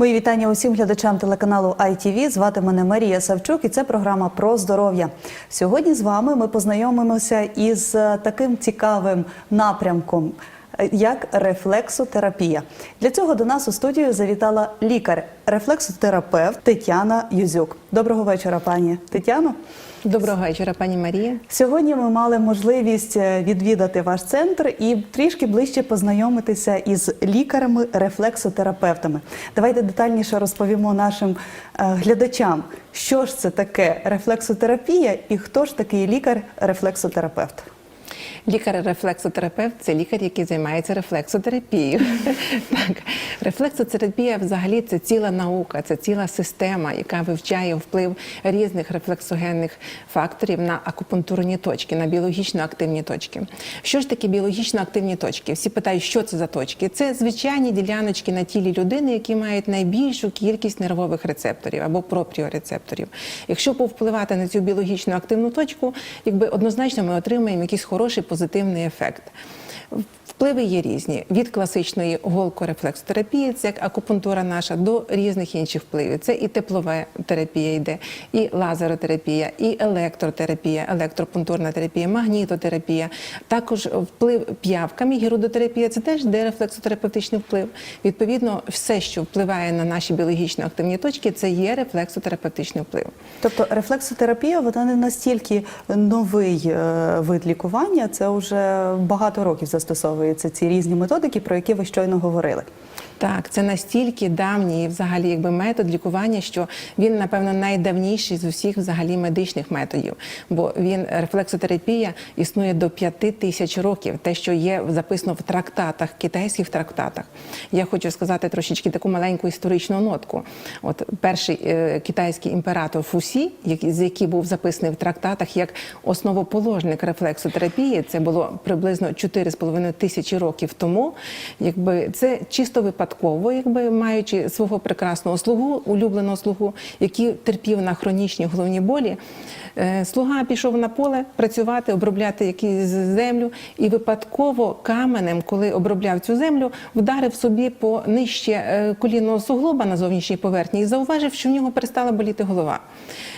Мої вітання усім глядачам телеканалу ITV. Звати мене Марія Савчук, і це програма про здоров'я. Сьогодні з вами ми познайомимося із е, таким цікавим напрямком. Як рефлексотерапія для цього до нас у студію завітала лікар-рефлексотерапевт Тетяна Юзюк. Доброго вечора, пані Тетяно. Доброго вечора, пані Марія. Сьогодні ми мали можливість е, відвідати ваш центр і трішки ближче познайомитися із лікарами-рефлексотерапевтами. Давайте детальніше розповімо нашим е, глядачам, що ж це таке рефлексотерапія і хто ж такий лікар-рефлексотерапевт. Лікар-рефлексотерапевт це лікар, який займається рефлексотерапією. так, рефлексотерапія взагалі це ціла наука, це ціла система, яка вивчає вплив різних рефлексогенних факторів на акупунктурні точки, на біологічно активні точки. Що ж таке біологічно активні точки? Всі питають, що це за точки? Це звичайні діляночки на тілі людини, які мають найбільшу кількість нервових рецепторів або пропріорецепторів. Якщо повпливати на цю біологічно активну точку, якби однозначно ми отримаємо якийсь хороший позитивний ефект. Впливи є різні від класичної голкорефлексотерапії, це як акупунктура наша, до різних інших впливів. Це і теплова терапія йде, і лазеротерапія, і електротерапія, електропунктурна терапія, магнітотерапія. Також вплив п'явками, гірудотерапія це теж де рефлексотерапевтичний вплив. Відповідно, все, що впливає на наші біологічно активні точки, це є рефлексотерапевтичний вплив. Тобто рефлексотерапія вона не настільки новий е, вид лікування, це вже багато років застосовуються ці різні методики, про які ви щойно говорили. Так, це настільки давній взагалі якби метод лікування, що він, напевно, найдавніший з усіх взагалі медичних методів. Бо він рефлексотерапія існує до п'яти тисяч років. Те, що є записано в трактатах, китайських трактатах. Я хочу сказати трошечки таку маленьку історичну нотку. От перший е, китайський імператор Фусі, який, з який був записаний в трактатах як основоположник рефлексотерапії, це було приблизно 4,5 тисячі років тому. Якби це чисто випадково, якби маючи свого прекрасного слугу, улюбленого слугу, який терпів на хронічні головні болі. е, Слуга пішов на поле працювати, обробляти якусь землю, і випадково каменем, коли обробляв цю землю, вдарив собі по нижче е, колінного суглоба на зовнішній поверхні і зауважив, що в нього перестала боліти голова.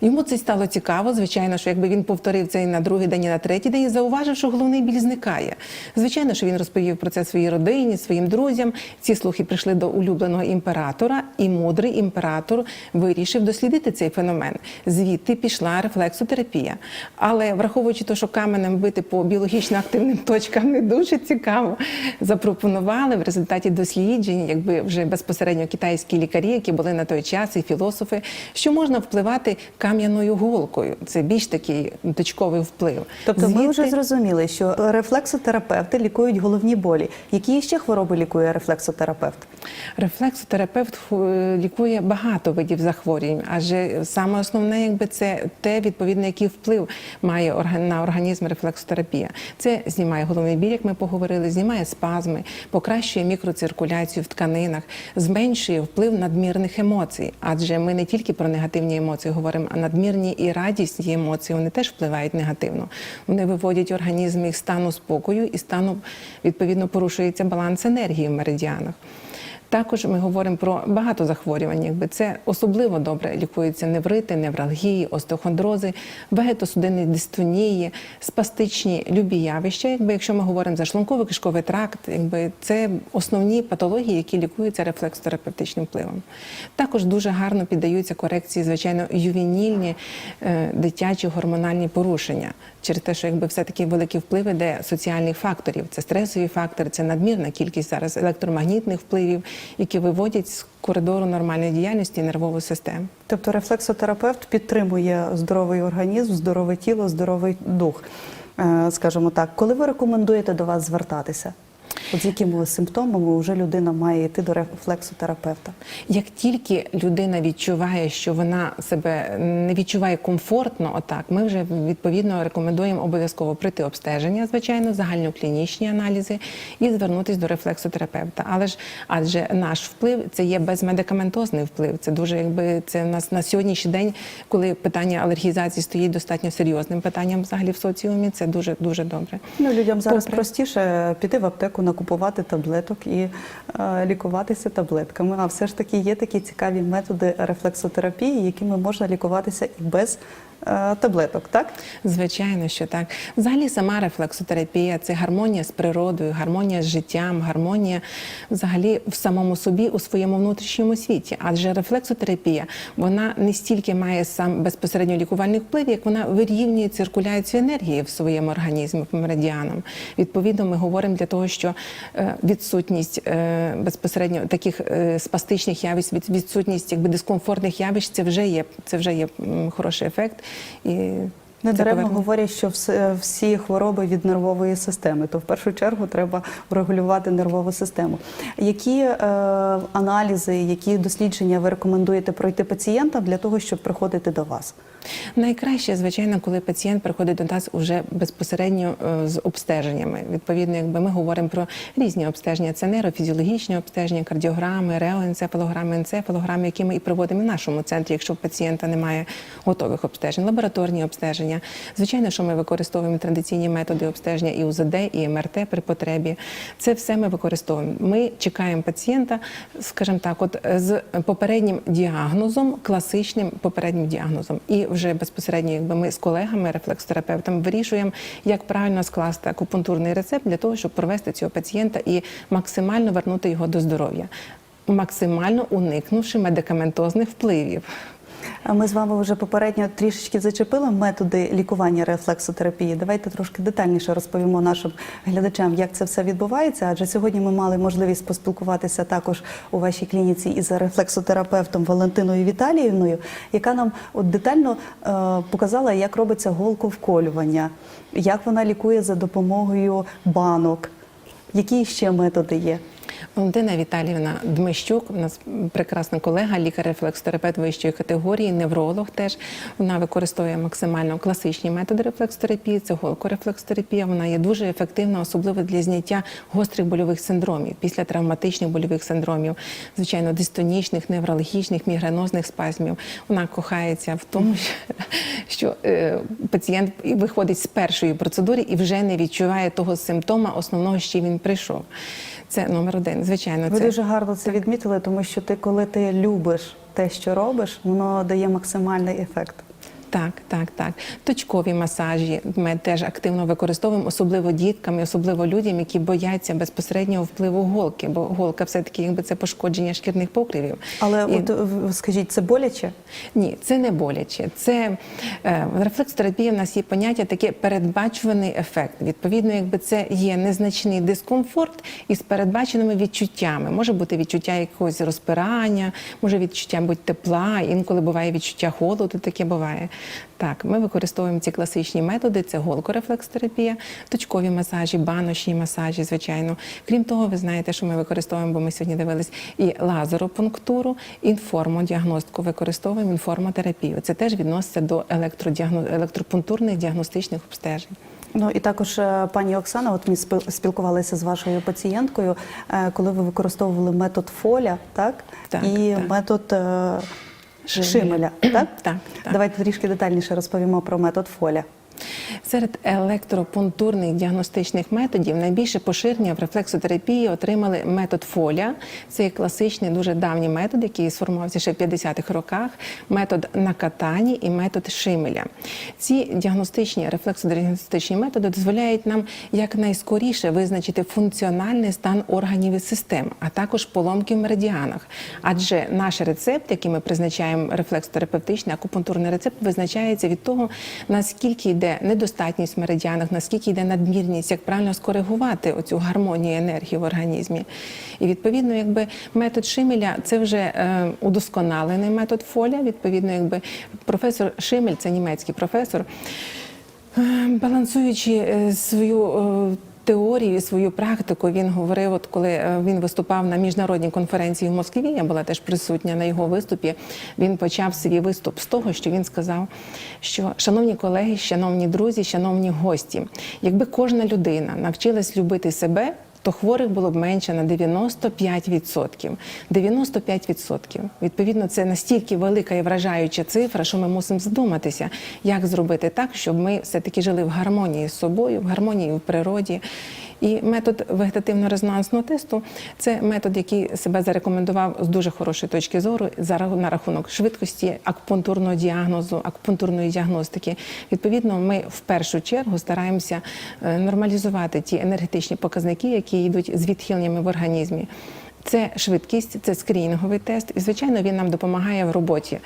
Йому це стало цікаво. Звичайно, що якби він повторив це і на другий день, і на третій день, і зауважив, що головний біль зникає. Звичайно, що він розповів про це своїй родині, своїм друзям. Ці слухи прийшли до улюбленого імператора, і мудрий імператор вирішив дослідити цей феномен. Звідти пішла рефлексотерапія. Але враховуючи те, що каменем бити по біологічно активним точкам не дуже цікаво, запропонували в результаті досліджень, якби вже безпосередньо китайські лікарі, які були на той час, і філософи, що можна впливати кам'яною голкою. Це більш такий точковий вплив. Тобто, ми вже зрозуміли, що рефлексотерапевти лікують головні болі. Які ще хвороби лікує рефлексотерапевт? Рефлексотерапевт е, лікує багато видів захворювань, адже саме основне, якби це те, відповідно, який вплив має на організм рефлексотерапія. Це знімає головний біль, як ми поговорили, знімає спазми, покращує мікроциркуляцію в тканинах, зменшує вплив надмірних емоцій. Адже ми не тільки про негативні емоції говоримо, а надмірні і радісні емоції вони теж впливають негативно. Вони виводять організм із стану спокою і стану відповідно порушується баланс енергії в меридіанах. Також ми говоримо про багато захворювань. Якби це особливо добре лікуються неврити, невралгії, остеохондрози, вегетосудинні дистонії, спастичні любі явища. Якби якщо ми говоримо за шлунково кишковий тракт, якби це основні патології, які лікуються рефлексотерапевтичним впливом. Також дуже гарно піддаються корекції, звичайно, ювенільні е, дитячі гормональні порушення через те, що якби все таки великі впливи, де соціальних факторів, це стресові фактори, це надмірна кількість зараз електромагнітних впливів, які виводять з коридору нормальної діяльності нервову систему. Тобто рефлексотерапевт підтримує здоровий організм, здорове тіло, здоровий дух. Е, Скажімо так, коли ви рекомендуєте до вас звертатися? От з якими симптомами вже людина має йти до рефлексотерапевта? Як тільки людина відчуває, що вона себе не відчуває комфортно, отак, ми вже відповідно рекомендуємо обов'язково пройти обстеження, звичайно, загальноклінічні аналізи і звернутися до рефлексотерапевта. Але ж адже наш вплив це є безмедикаментозний вплив. Це дуже якби це в нас на сьогоднішній день, коли питання алергізації стоїть достатньо серйозним питанням взагалі в соціумі. Це дуже дуже добре. Ну, людям зараз Добре. простіше піти в аптеку, накупити купувати таблеток і е, лікуватися таблетками. А все ж таки є такі цікаві методи рефлексотерапії, якими можна лікуватися і без таблеток, так? Звичайно, що так. Взагалі, сама рефлексотерапія це гармонія з природою, гармонія з життям, гармонія взагалі в самому собі у своєму внутрішньому світі. Адже рефлексотерапія вона не стільки має сам безпосередньо лікувальний вплив, як вона вирівнює циркуляцію енергії в своєму організмі по меридіанам. Відповідно, ми говоримо для того, що е, відсутність е, безпосередньо таких е, спастичних явищ, відсутність якби дискомфортних явищ, це вже є це вже є хороший ефект. І Не це даремно говорять, що всі хвороби від нервової системи, то в першу чергу треба врегулювати нервову систему. Які е, аналізи, які дослідження ви рекомендуєте пройти пацієнтам для того, щоб приходити до вас? Найкраще, звичайно, коли пацієнт приходить до нас уже безпосередньо е, з обстеженнями. Відповідно, якби ми говоримо про різні обстеження, це нейрофізіологічні обстеження, кардіограми, реоенцефалограми, енцефалограми, які ми і проводимо в нашому центрі, якщо в пацієнта немає готових обстежень, лабораторні обстеження. Звичайно, що ми використовуємо традиційні методи обстеження і УЗД, і МРТ при потребі. Це все ми використовуємо. Ми чекаємо пацієнта, скажімо так, от з попереднім діагнозом, класичним попереднім діагнозом. І вже безпосередньо, якби ми з колегами, рефлексотерапевтами, вирішуємо, як правильно скласти акупунктурний рецепт для того, щоб провести цього пацієнта і максимально вернути його до здоров'я, максимально уникнувши медикаментозних впливів. Ми з вами вже попередньо трішечки зачепили методи лікування рефлексотерапії. Давайте трошки детальніше розповімо нашим глядачам, як це все відбувається. Адже сьогодні ми мали можливість поспілкуватися також у вашій клініці із рефлексотерапевтом Валентиною Віталіївною, яка нам от детально е, показала, як робиться голковколювання, як вона лікує за допомогою банок. Які ще методи є? Валентина Віталіївна Дмищук, у нас прекрасна колега, лікар-рефлексотерапевт вищої категорії, невролог теж. Вона використовує максимально класичні методи рефлексотерапії, це голкорефлексотерапія. Вона є дуже ефективна, особливо для зняття гострих больових синдромів, після травматичних больових синдромів, звичайно, дистонічних, невралгічних, мігренозних спазмів. Вона кохається в тому, що, е, пацієнт виходить з першої процедури і вже не відчуває того симптома основного, з чим він прийшов. Це номер один. Звичайно, Ви це дуже гарно це відмітили, тому що ти, коли ти любиш те, що робиш, воно дає максимальний ефект. Так, так, так. Точкові масажі ми теж активно використовуємо, особливо діткам, і особливо людям, які бояться безпосереднього впливу голки, бо голка все-таки якби це пошкодження шкірних покривів. Але І- от скажіть, це боляче? Ні, це не боляче. Це е, в рефлексотерапії в нас є поняття таке передбачуваний ефект. Відповідно, якби це є незначний дискомфорт із передбаченими відчуттями. Може бути відчуття якогось розпирання, може відчуття будь тепла, інколи буває відчуття холоду, таке буває. Так, ми використовуємо ці класичні методи: це голкорефлексотерапія, точкові масажі, баночні масажі, звичайно. Крім того, ви знаєте, що ми використовуємо, бо ми сьогодні дивились і лазеропунктуру, інформодіагностику, використовуємо інформотерапію. Це теж відноситься до електродіагно... електропунктурних діагностичних обстежень. Ну і також е, пані Оксана, от ми спіл- спілкувалися з вашою пацієнткою, е, коли ви використовували метод фоля, так, Так, і так. метод е, Шимеля. Так? Так, так. Давайте трішки детальніше розповімо про метод фоля. Серед електропунктурних діагностичних методів найбільше поширення в рефлексотерапії отримали метод Фоля. Це класичний, дуже давній метод, який сформувався ще в 50-х роках, метод Накатані і метод Шимеля. Ці діагностичні рефлексодіагностичні методи дозволяють нам якнайскоріше визначити функціональний стан органів і систем, а також поломки в меридіанах. Адже наш рецепт, який ми призначаємо рефлексотерапевтичний акупунктурний рецепт, визначається від того, наскільки йде недостатність в меридіанах, наскільки йде надмірність, як правильно скоригувати оцю гармонію енергії в організмі. І відповідно, якби метод Шимеля це вже е, удосконалений метод Фоля. Відповідно, якби професор Шимель, це німецький професор, е, балансуючи е, свою. Теорію, і свою практику він говорив, от коли е, він виступав на міжнародній конференції в Москві, я була теж присутня на його виступі. Він почав свій виступ з того, що він сказав, що шановні колеги, шановні друзі, шановні гості, якби кожна людина навчилась любити себе. То хворих було б менше на 95%. 95%. Відповідно, це настільки велика і вражаюча цифра, що ми мусимо задуматися, як зробити так, щоб ми все-таки жили в гармонії з собою, в гармонії в природі. І метод вегетативно-резонансного тесту це метод, який себе зарекомендував з дуже хорошої точки зору на рахунок швидкості акупунктурного діагнозу, акупунктурної діагностики. Відповідно, ми в першу чергу стараємося е, нормалізувати ті енергетичні показники, які йдуть з відхиленнями в організмі. Це швидкість, це скрінінговий тест, і звичайно він нам допомагає в роботі.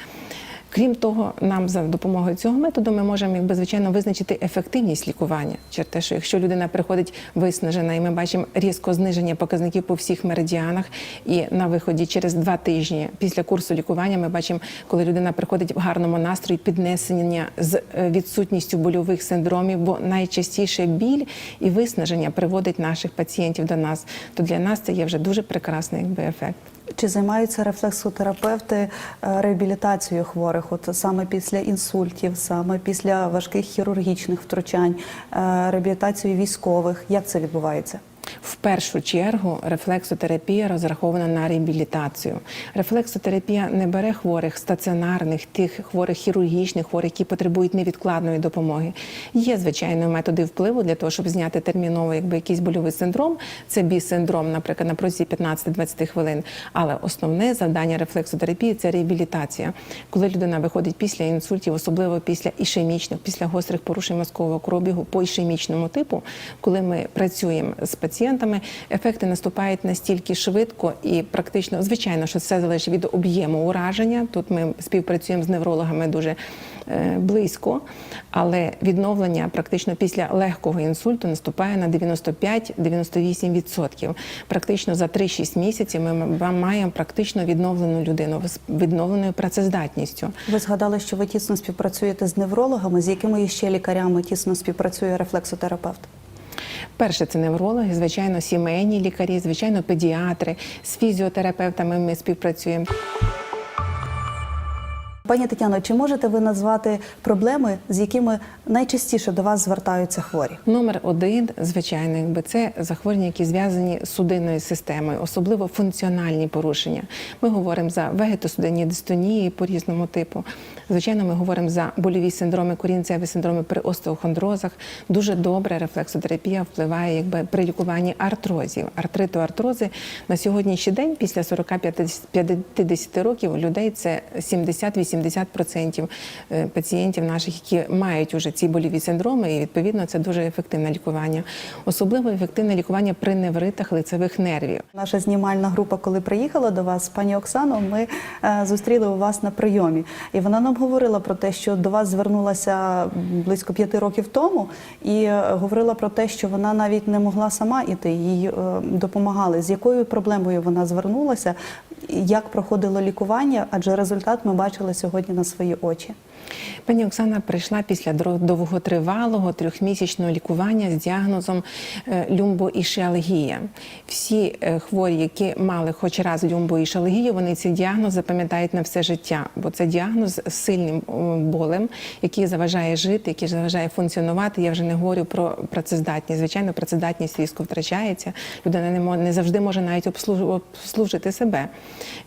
Крім того, нам за допомогою цього методу ми можемо, якби звичайно, визначити ефективність лікування. Через те, що якщо людина приходить виснажена, і ми бачимо різко зниження показників по всіх меридіанах, і на виході через два тижні після курсу лікування ми бачимо, коли людина приходить в гарному настрої, піднесення з е, відсутністю больових синдромів, бо найчастіше біль і виснаження приводить наших пацієнтів до нас. То для нас це є вже дуже прекрасний якби ефект. Чи займаються рефлексотерапевти е, реабілітацією хворих? От саме після інсультів, саме після важких хірургічних втручань, е, реабілітацією військових? Як це відбувається? В першу чергу рефлексотерапія розрахована на реабілітацію. Рефлексотерапія не бере хворих стаціонарних, тих хворих хірургічних, хворих, які потребують невідкладної допомоги. Є звичайно методи впливу для того, щоб зняти терміново якби якийсь больовий синдром. Це бі-синдром, наприклад, на протязі 15-20 хвилин. Але основне завдання рефлексотерапії це реабілітація. Коли людина виходить після інсультів, особливо після ішемічних, після гострих порушень мозкового кровобігу по ішемічному типу, коли ми працюємо з пацієнтами, ефекти наступають настільки швидко і практично, звичайно, що це залежить від об'єму ураження. Тут ми співпрацюємо з неврологами дуже е, близько, але відновлення практично після легкого інсульту наступає на 95-98%. Практично за 3-6 місяців ми маємо практично відновлену людину з відновленою працездатністю. Ви згадали, що ви тісно співпрацюєте з неврологами. З якими ще лікарями тісно співпрацює рефлексотерапевт? Перше це неврологи, звичайно, сімейні лікарі, звичайно, педіатри, з фізіотерапевтами ми співпрацюємо. Пані Тетяно, чи можете ви назвати проблеми, з якими найчастіше до вас звертаються хворі? Номер один, звичайно, якби це захворювання, які зв'язані з судинною системою, особливо функціональні порушення. Ми говоримо за вегетосудинні дистонії по різному типу. Звичайно, ми говоримо за больові синдроми, корінцеві синдроми при остеохондрозах. Дуже добре рефлексотерапія впливає якби при лікуванні артрозів. Артриту артрози на сьогоднішній день, після 40-50 років, у людей це 70-80% е, пацієнтів наших, які мають уже ці больові синдроми, і відповідно це дуже ефективне лікування. Особливо ефективне лікування при невритах лицевих нервів. Наша знімальна група, коли приїхала до вас, пані Оксано, ми е, зустріли у вас на прийомі, і вона нам говорила про те, що до вас звернулася близько п'яти років тому, і е, говорила про те, що вона навіть не могла сама іти, їй допомагали. З якою проблемою вона звернулася, як проходило лікування, адже результат ми бачили сьогодні на свої очі. Пані Оксана прийшла після довготривалого трьохмісячного лікування з діагнозом е, люмбоішіалгія. Всі е, хворі, які мали хоч раз люмбоішіалгію, вони цей діагноз запам'ятають на все життя, бо це діагноз з сильним болем, який заважає жити, який заважає функціонувати. Я вже не говорю про працездатність. Звичайно, працездатність різко втрачається. Людина не не завжди може навіть обслуж- обслужити себе.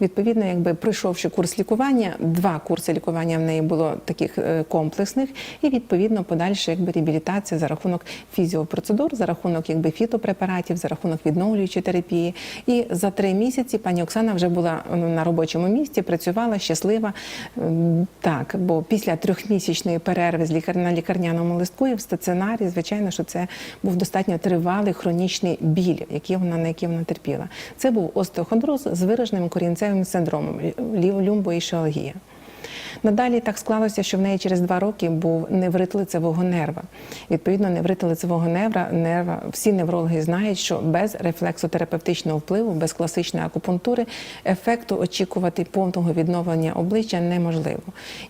Відповідно, якби пройшовши курс лікування, два курси лікування в неї було таких е, комплексних, і відповідно подальше якби реабілітація за рахунок фізіопроцедур, за рахунок якби фітопрепаратів, за рахунок відновлюючої терапії. І за три місяці пані Оксана вже була ну, на робочому місці, працювала щаслива. Так, бо після трьохмісячної перерви з лікар на лікарняному листку і в стаціонарі, звичайно, що це був достатньо тривалий хронічний біль, який вона на який вона терпіла. Це був остеохондроз з вираженим корінцевим синдромом люмбоішіалгія. Надалі так склалося, що в неї через два роки був неврит лицевого нерва. Відповідно, неврит лицевого нерва, нерва всі неврологи знають, що без рефлексотерапевтичного впливу, без класичної акупунктури, ефекту очікувати повного відновлення обличчя неможливо.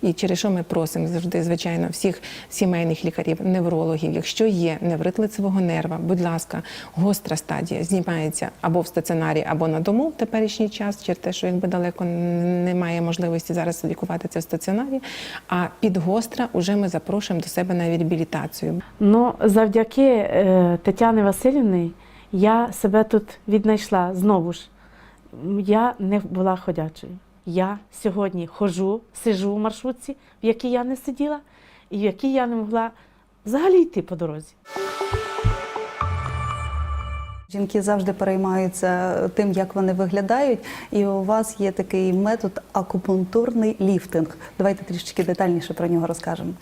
І через що ми просимо завжди, звичайно, всіх сімейних лікарів, неврологів, якщо є неврит лицевого нерва, будь ласка, гостра стадія знімається або в стаціонарі, або на дому в теперішній час, через те, що якби далеко немає можливості зараз лікувати це в стаціонарі. А підгостра вже ми запрошуємо до себе на реабілітацію. Ну, завдяки е, Тетяні Васильівні я себе тут віднайшла знову ж. Я не була ходячою. Я сьогодні ходжу, сижу в маршрутці, в якій я не сиділа, і в якій я не могла взагалі йти по дорозі. Жінки завжди переймаються тим, як вони виглядають, і у вас є такий метод акупунктурний ліфтинг. Давайте трішечки детальніше про нього розкажемо.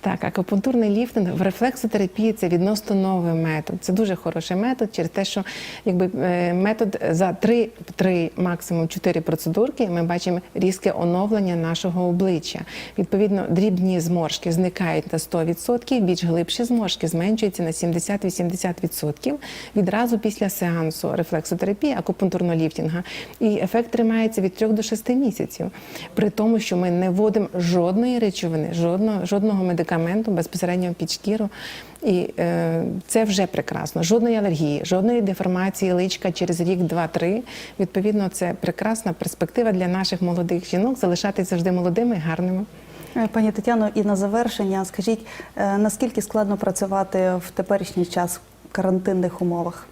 Так, акупунктурний ліфтинг в рефлексотерапії це відносно новий метод. Це дуже хороший метод через те, що якби е, метод за 3, 3 максимум 4 процедурки ми бачимо різке оновлення нашого обличчя. Відповідно, дрібні зморшки зникають на 100%, більш глибші зморшки зменшуються на 70-80% відразу після сеансу рефлексотерапії акупунктурного ліфтінга. І ефект тримається від 3 до 6 місяців. При тому, що ми не вводимо жодної речовини, жодного, жодного медикаменту безпосередньо під шкіру. І е, це вже прекрасно. Жодної алергії, жодної деформації личка через рік, два-три. Відповідно, це прекрасна перспектива для наших молодих жінок залишатись завжди молодими і гарними. Е, Пані Тетяно, і на завершення скажіть, е, наскільки складно працювати в теперішній час в карантинних умовах?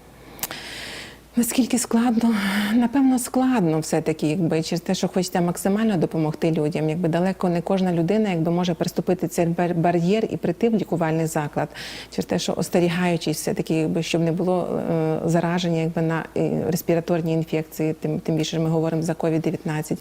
Наскільки складно? Напевно, складно все-таки, якби через те, що хочеться максимально допомогти людям. Якби далеко не кожна людина якби може приступити цей бар'єр і прийти в лікувальний заклад. Через те, що остерігаючись, все таки, якби щоб не було е, зараження, якби на е, респіраторні інфекції, тим тим більше ми говоримо за COVID-19.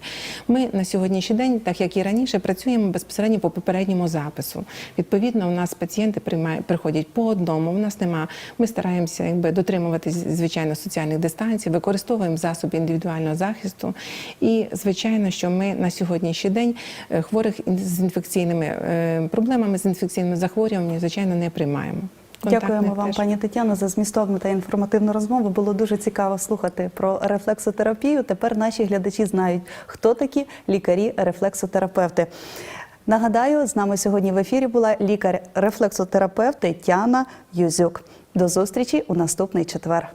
Ми на сьогоднішній день, так як і раніше, працюємо безпосередньо по попередньому запису. Відповідно, у нас пацієнти приймають, приходять по одному. У нас нема. Ми стараємося якби дотримуватись звичайно соціальних дистанцій, використовуємо засоби індивідуального захисту. І звичайно, що ми на сьогоднішній день е, хворих з інфекційними е, проблемами, з інфекційними захворюваннями, звичайно, не приймаємо. Дякуємо вам, теж. пані Тетяно, за змістовну та інформативну розмову. Було дуже цікаво слухати про рефлексотерапію. Тепер наші глядачі знають, хто такі лікарі-рефлексотерапевти. Нагадаю, з нами сьогодні в ефірі була лікар-рефлексотерапевт Тетяна Юзюк. До зустрічі у наступний четвер.